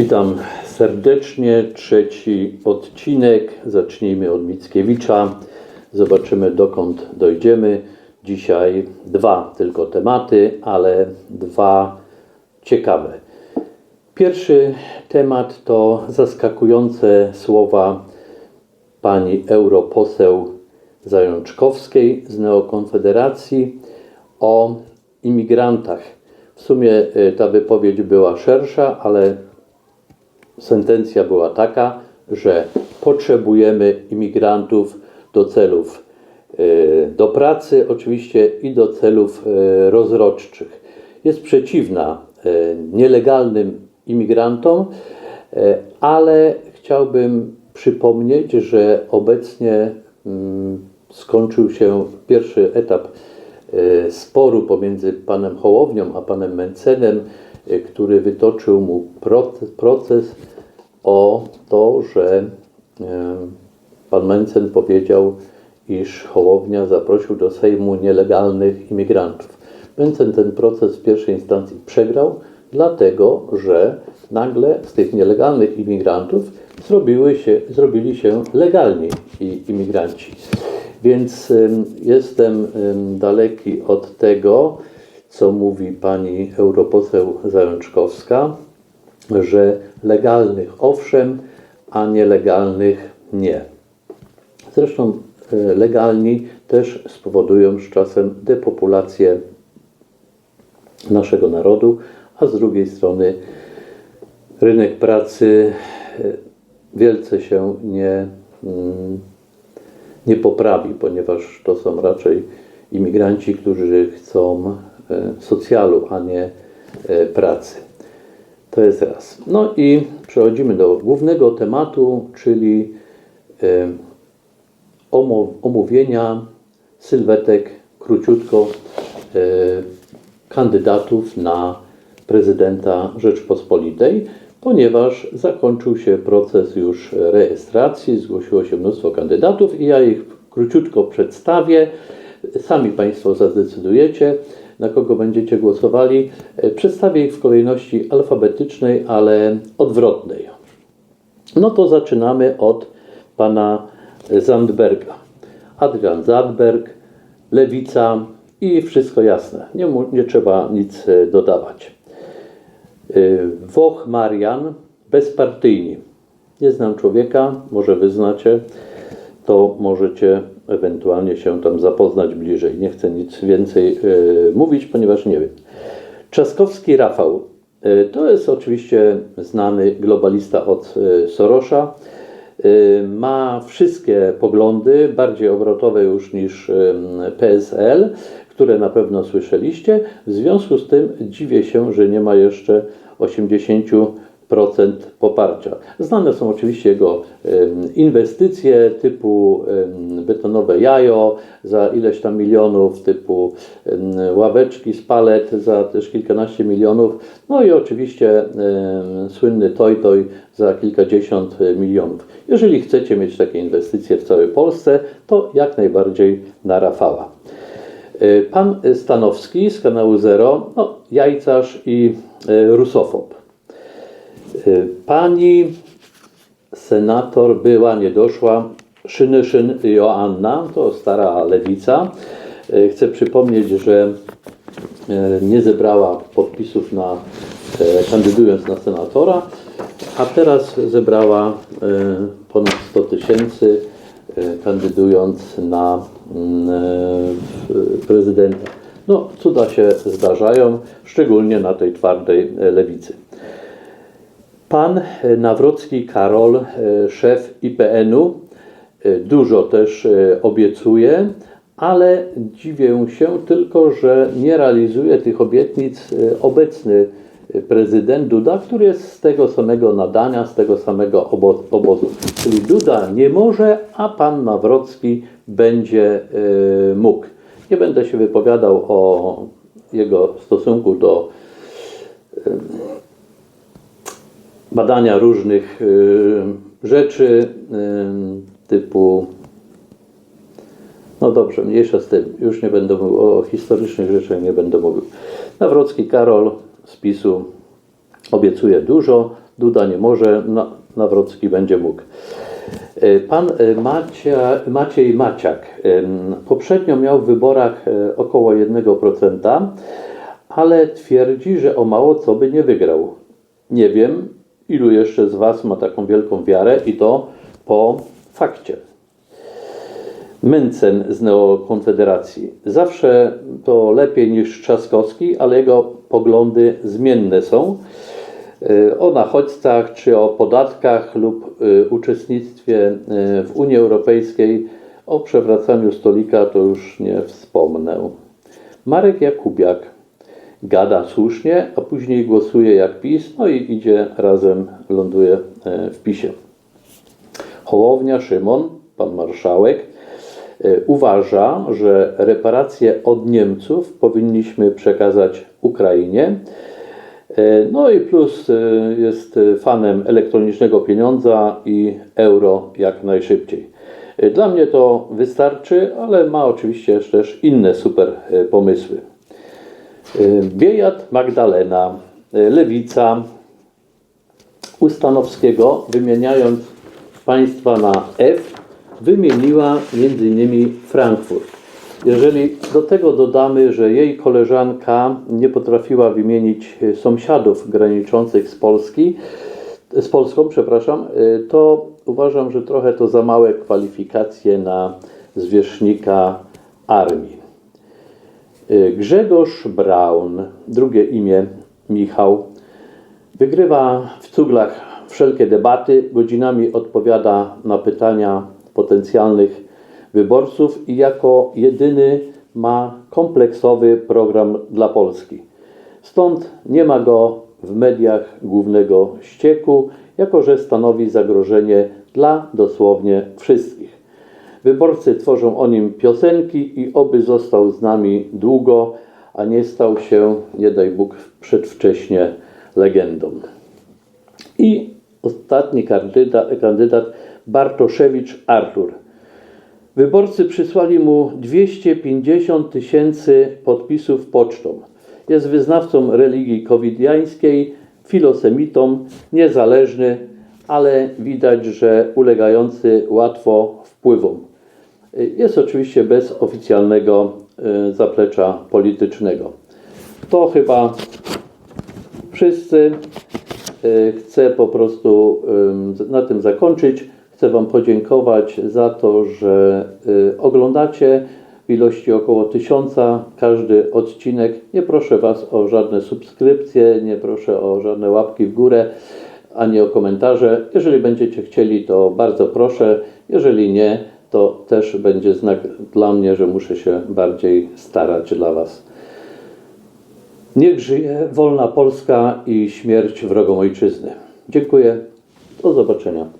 Witam serdecznie. Trzeci odcinek. Zacznijmy od Mickiewicza. Zobaczymy dokąd dojdziemy. Dzisiaj dwa tylko tematy, ale dwa ciekawe. Pierwszy temat to zaskakujące słowa pani europoseł Zajączkowskiej z Neokonfederacji o imigrantach. W sumie y, ta wypowiedź była szersza, ale sentencja była taka, że potrzebujemy imigrantów do celów y, do pracy oczywiście i do celów y, rozrodczych. Jest przeciwna y, nielegalnym imigrantom, ale chciałbym przypomnieć, że obecnie mm, skończył się pierwszy etap sporu pomiędzy panem Hołownią a panem Mencenem, który wytoczył mu proces o to, że pan Mencen powiedział, iż Hołownia zaprosił do Sejmu nielegalnych imigrantów. Mencen ten proces w pierwszej instancji przegrał, dlatego że nagle z tych nielegalnych imigrantów zrobiły się, zrobili się legalni imigranci. Więc jestem daleki od tego, co mówi pani europoseł Zajączkowska, że legalnych owszem, a nielegalnych nie. Zresztą legalni też spowodują z czasem depopulację naszego narodu, a z drugiej strony rynek pracy wielce się nie, mm, nie poprawi, ponieważ to są raczej imigranci, którzy chcą socjalu, a nie pracy. To jest raz. No i przechodzimy do głównego tematu, czyli omówienia sylwetek króciutko kandydatów na prezydenta Rzeczpospolitej, ponieważ zakończył się proces już rejestracji, zgłosiło się mnóstwo kandydatów i ja ich króciutko przedstawię. Sami Państwo zadecydujecie, na kogo będziecie głosowali. Przedstawię ich w kolejności alfabetycznej, ale odwrotnej. No to zaczynamy od pana Zandberga. Adrian Zandberg, Lewica i wszystko jasne. Nie, nie trzeba nic dodawać. Woch Marian, bezpartyjni. Nie znam człowieka, może wy znacie, to możecie ewentualnie się tam zapoznać bliżej. Nie chcę nic więcej mówić, ponieważ nie wiem. Trzaskowski Rafał. To jest oczywiście znany globalista od Sorosza. Ma wszystkie poglądy, bardziej obrotowe już niż PSL, które na pewno słyszeliście. W związku z tym dziwię się, że nie ma jeszcze 80% poparcia. Znane są oczywiście jego inwestycje typu betonowe jajo za ileś tam milionów, typu ławeczki z palet za też kilkanaście milionów, no i oczywiście słynny toj toj za kilkadziesiąt milionów. Jeżeli chcecie mieć takie inwestycje w całej Polsce, to jak najbardziej na Rafała. Pan Stanowski z kanału Zero, no, jajcarz i rusofob. Pani senator była, nie doszła, Szynyszyn Joanna, to stara lewica. Chcę przypomnieć, że nie zebrała podpisów na, kandydując na senatora, a teraz zebrała ponad 100 tysięcy kandydując na prezydenta. No, cuda się zdarzają, szczególnie na tej twardej lewicy. Pan Nawrocki Karol, szef IPN-u, dużo też obiecuje, ale dziwię się tylko, że nie realizuje tych obietnic obecny prezydent Duda, który jest z tego samego nadania, z tego samego obozu. Czyli Duda nie może, a pan Nawrocki będzie mógł. Nie będę się wypowiadał o jego stosunku do badania różnych rzeczy typu no dobrze, mniejsza z tym. Już nie będę mówił o historycznych rzeczach, nie będę mówił. Nawrocki Karol z PiSu obiecuje dużo, Duda nie może, Na- Nawrocki będzie mógł. E, Pan Macia, Maciej Maciak poprzednio miał w wyborach około 1%, ale twierdzi, że o mało co by nie wygrał. Nie wiem, ilu jeszcze z Was ma taką wielką wiarę i to po fakcie. Mencen z Neokonfederacji. Zawsze to lepiej niż Trzaskowski, ale jego poglądy zmienne są. Y, O nachodźcach, czy o podatkach lub y, uczestnictwie y, w Unii Europejskiej, o przewracaniu stolika to już nie wspomnę. Marek Jakubiak gada słusznie, a później głosuje jak PiS, no i idzie razem, ląduje e, w PiSie. Hołownia Szymon, pan marszałek, e, uważa, że reparacje od Niemców powinniśmy przekazać Ukrainie. E, No i plus jest fanem elektronicznego pieniądza i euro jak najszybciej. Dla mnie to wystarczy, ale ma oczywiście też inne super pomysły. E, Biejat Magdalena, e, Lewica, Ustanowskiego, wymieniając państwa na F, wymieniła m.in. Frankfurt. Jeżeli do tego dodamy, że jej koleżanka nie potrafiła wymienić e, sąsiadów graniczących z Polski, z Polską, przepraszam, to uważam, że trochę to za małe kwalifikacje na zwierzchnika armii. Y, Grzegorz Braun, drugie imię Michał, wygrywa w cuglach wszelkie debaty, godzinami odpowiada na pytania potencjalnych wyborców i jako jedyny ma kompleksowy program dla Polski. Stąd nie ma go w mediach głównego ścieku, jako że stanowi zagrożenie dla dosłownie wszystkich. Wyborcy tworzą o nim piosenki i oby został z nami długo, a nie stał się, nie daj Bóg, przedwcześnie legendą. I ostatni kandydat, kandydat Bartoszewicz Artur. Wyborcy przysłali mu 250 tysięcy podpisów pocztą. Jest wyznawcą religii covidiańskiej, filosemitą, niezależny, ale widać, że ulegający łatwo wpływom. Jest oczywiście bez oficjalnego e, zaplecza politycznego. To chyba wszyscy. E, Chcę po prostu z- na tym zakończyć. Chcę Wam podziękować za to, że e, oglądacie w ilości około tysiąca każdy odcinek. Nie proszę Was o żadne subskrypcje, nie proszę o żadne łapki w górę, ani o komentarze. Jeżeli będziecie chcieli, to bardzo proszę. Jeżeli nie, to też będzie znak dla mnie, że muszę się bardziej starać dla Was. Niech żyje wolna Polska i śmierć wrogom ojczyzny. Dziękuję. Do zobaczenia.